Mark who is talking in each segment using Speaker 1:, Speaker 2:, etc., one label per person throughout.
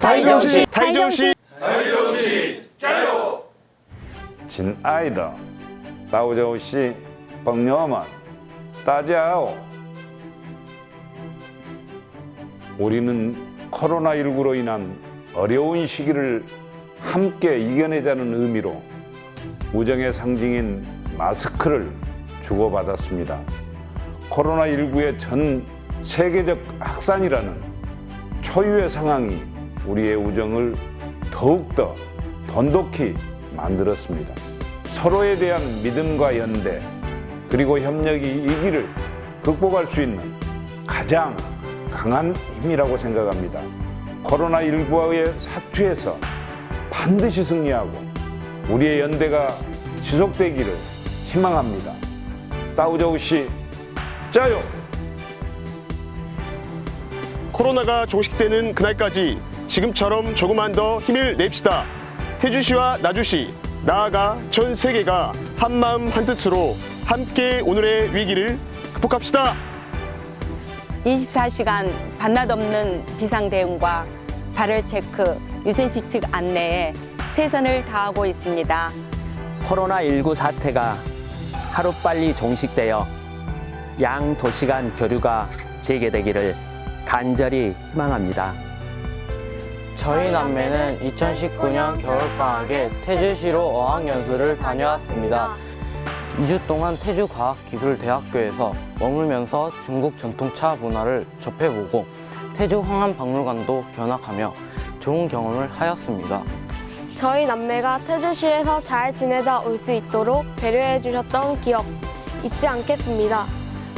Speaker 1: 타이저우시
Speaker 2: 타이저우시
Speaker 3: 진 아이다. 다우저우시 뻥녀만. 따자오. 우리는 코로나19로 인한 어려운 시기를 함께 이겨내자는 의미로 우정의 상징인 마스크를 주고받았습니다. 코로나19의 전 세계적 확산이라는 초유의 상황이 우리의 우정을 더욱더 돈독히 만들었습니다. 서로에 대한 믿음과 연대, 그리고 협력이 이 길을 극복할 수 있는 가장 강한 힘이라고 생각합니다. 코로나19의 사투에서 반드시 승리하고 우리의 연대가 지속되기를 희망합니다. 따우저우 씨, 짜요!
Speaker 2: 코로나가 종식되는 그날까지 지금처럼 조금만 더 힘을 냅시다. 태주시와 나주시, 나아가 전 세계가 한마음 한뜻으로 함께 오늘의 위기를 극복합시다.
Speaker 4: 24시간 반낮 없는 비상 대응과 발열 체크, 유선 수칙 안내에 최선을 다하고 있습니다.
Speaker 5: 코로나19 사태가 하루빨리 종식되어 양 도시 간 교류가 재개되기를 간절히 희망합니다.
Speaker 1: 저희 남매는 2019년 겨울방학에 태주시로 어학연수를 다녀왔습니다. 2주 동안 태주과학기술대학교에서 머물면서 중국 전통차 문화를 접해보고 태주 황암박물관도 견학하며 좋은 경험을 하였습니다.
Speaker 6: 저희 남매가 태주시에서 잘 지내다 올 수 있도록 배려해 주셨던 기억 잊지 않겠습니다.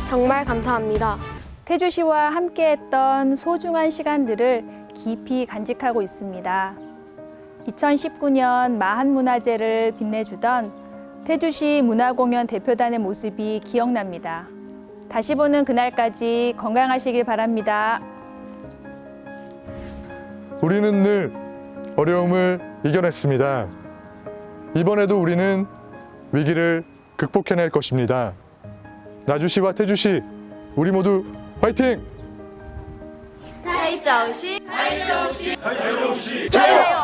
Speaker 6: 정말 감사합니다.
Speaker 7: 태주시와 함께했던 소중한 시간들을 깊이 간직하고 있습니다. 2019년 마한문화제를 빛내주던 태주시 문화공연 대표단의 모습이 기억납니다. 다시 보는 그날까지 건강하시길 바랍니다.
Speaker 8: 우리는 늘 어려움을 이겨냈습니다. 이번에도 우리는 위기를 극복해낼 것입니다. 나주시와 태주시, 우리 모두 回听黑
Speaker 9: 走心黑走心黑走心加油